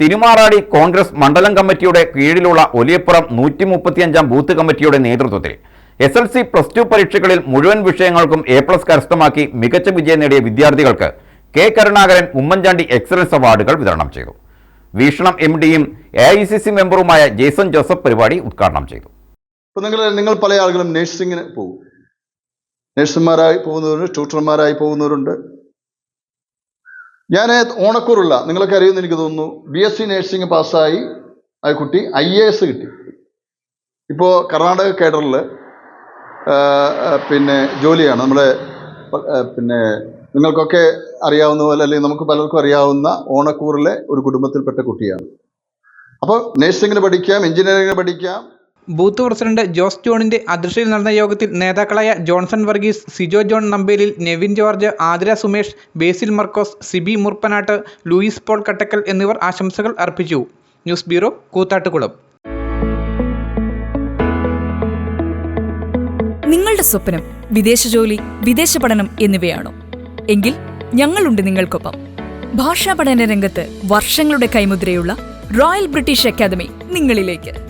തിരുമാറാടി കോൺഗ്രസ് മണ്ഡലം കമ്മിറ്റിയുടെ കീഴിലുള്ള ഒലിയപ്പുറം നൂറ്റി മുപ്പത്തിയഞ്ചാം ബൂത്ത് കമ്മിറ്റിയുടെ നേതൃത്വത്തിൽ. S L C plus two പരീക്ഷകളിൽ മുഴുവൻ വിഷയങ്ങൾക്കും എ പ്ലസ് കരസ്ഥമാക്കി മികച്ച വിജയം നേടിയ വിദ്യാർത്ഥികൾക്ക് കെ കരുണാകരൻ ഉമ്മൻചാണ്ടി എക്സലൻസ് അവാർഡുകൾ വിതരണം ചെയ്തു. വീക്ഷണം എം ഡിയും എ ഐ സി സി മെമ്പറുമായ ജേസൺ ജോസഫ് പരിപാടി ഉദ്ഘാടനം ചെയ്തു. നിങ്ങൾ നിങ്ങൾ പല ആളുകളും നഴ്സിങ്ങിന് പോകും നഴ്സുമാരായി പോകുന്നവരുണ്ട് ട്യൂട്ടർമാരായി പോകുന്നവരുണ്ട്. ഞാൻ ഓണക്കൂറുള്ള നിങ്ങളൊക്കെ അറിയുമെന്ന് എനിക്ക് തോന്നുന്നു ബി എസ് സി നഴ്സിംഗ് പാസ്സായി ആ കുട്ടി ഐ എ എസ് കിട്ടി. ഇപ്പോൾ കർണാടക കേഡറിൽ പിന്നെ ജോലിയാണ്. നമ്മുടെ പിന്നെ നിങ്ങൾക്കൊക്കെ അറിയാവുന്ന പോലെ അല്ലെങ്കിൽ നമുക്ക് പലർക്കും അറിയാവുന്ന ഓണക്കൂറിലെ ഒരു കുടുംബത്തിൽപ്പെട്ട കുട്ടിയാണ്. അപ്പോൾ നഴ്സിങ്ങിന് പഠിക്കാം എഞ്ചിനീയറിംഗിന് പഠിക്കാം ബൂത്ത് പ്രസിഡന്റ് ജോസ് ജോണിന്റെ അധ്യക്ഷതയിൽ നടന്ന യോഗത്തിൽ നേതാക്കളായ Johnson Varghese Sijo John Nambelil Nevin George Athira Sumesh Basil Markose Sibi Murppanattu Louis Paul Kattakkal എന്നിവർ ആശംസകൾ അർപ്പിച്ചു. News bureau Koothattukulam. നിങ്ങളുടെ സ്വപ്നം വിദേശ ജോലി വിദേശ പഠനം എന്നിവയാണോ? എങ്കിൽ ഞങ്ങളുണ്ട് നിങ്ങൾക്കൊപ്പം. ഭാഷാ പഠന രംഗത്ത് വർഷങ്ങളുടെ കൈമുദ്രയുള്ള റോയൽ ബ്രിട്ടീഷ് അക്കാദമി നിങ്ങളിലേക്ക്.